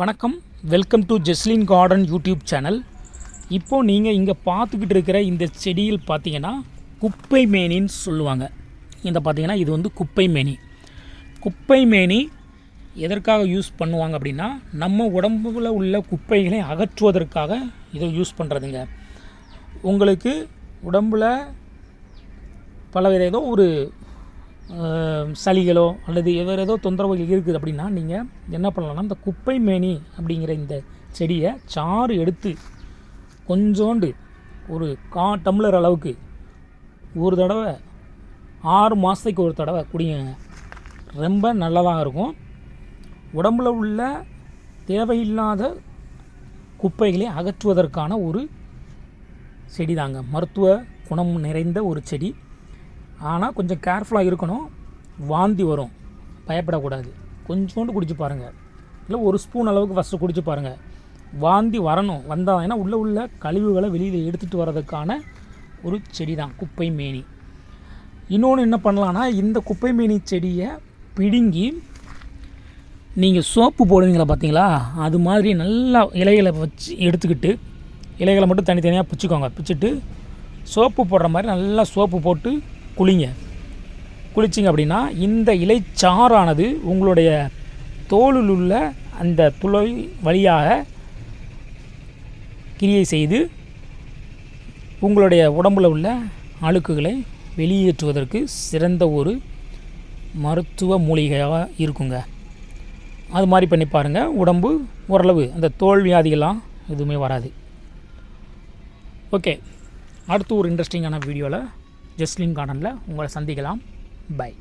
வணக்கம். Welcome to Jeslin garden YouTube channel இப்போது நீங்கள் இங்கே பார்த்துக்கிட்டு இருக்கிற இந்த செடியில் பார்த்தீங்கன்னா குப்பை மேனின்னு சொல்லுவாங்க. இந்த பார்த்தீங்கன்னா இது வந்து குப்பை மேனி. குப்பை மேனி எதற்காக யூஸ் பண்ணுவாங்க அப்படின்னா நம்ம உடம்புல உள்ள குப்பைகளை அகற்றுவதற்காக இதை யூஸ் பண்ணுறதுங்க உங்களுக்கு உடம்புல பலவித ஏதோ ஒரு சளிகளோ அல்லது வேறு ஏதோ தொந்தரவுகள் இருக்குது அப்படின்னா நீங்கள் என்ன பண்ணலாம்னா இந்த குப்பை மேனி அப்படிங்கிற இந்த செடியை சாறு எடுத்து கொஞ்சோண்டு ஒரு கா டம்ளர் அளவுக்கு ஒரு தடவை ஆறு மாதத்துக்கு ஒரு தடவை குடிங்க. ரொம்ப நல்லதாக இருக்கும். உடம்புல உள்ள தேவையில்லாத குப்பைகளை அகற்றுவதற்கான ஒரு செடி தாங்க மருத்துவ குணம் நிறைந்த ஒரு செடி. ஆனால் கொஞ்சம் கேர்ஃபுல்லாக இருக்கணும். வாந்தி வரும். பயப்படக்கூடாது. கொஞ்சோண்டு குடிச்சு பாருங்கள் இல்லை ஒரு ஸ்பூன் அளவுக்கு ஃபஸ்ட்டு குடிச்சு பாருங்கள் வாந்தி வரணும். வந்தால் ஏன்னா உள்ளே உள்ள கழிவுகளை வெளியில் எடுத்துகிட்டு வர்றதுக்கான ஒரு செடி தான் குப்பை மேனி. இன்னொன்று என்ன பண்ணலான்னா இந்த குப்பை மேனி செடியை பிடுங்கி நீங்கள் சோப்பு போடுவீங்களா பார்த்தீங்களா அது மாதிரி நல்லா இலைகளை வச்சு எடுத்துக்கிட்டு இலைகளை மட்டும் தனித்தனியாக பிச்சுக்கோங்க. பிச்சுட்டு சோப்பு போடுற மாதிரி நல்லா சோப்பு போட்டு குளிங்க. குளிச்சிங்க அப்படின்னா இந்த இலைச்சாறானது உங்களுடைய தோலில் உள்ள அந்த துளை வழியாக கிரியை செய்து உங்களுடைய உடம்புல உள்ள அழுக்குகளை வெளியேற்றுவதற்கு சிறந்த ஒரு மருத்துவ மூலிகையாக இருக்குங்க. அது மாதிரி பண்ணி பாருங்கள் உடம்பு ஓரளவு அந்த தோல் வியாதிகள்லாம் எதுவுமே வராது. ஓகே. அடுத்து ஒரு இன்ட்ரெஸ்டிங்கான வீடியோவில் ஜெஸ்லின் கார்டனில் உங்களை சந்திக்கலாம். பை.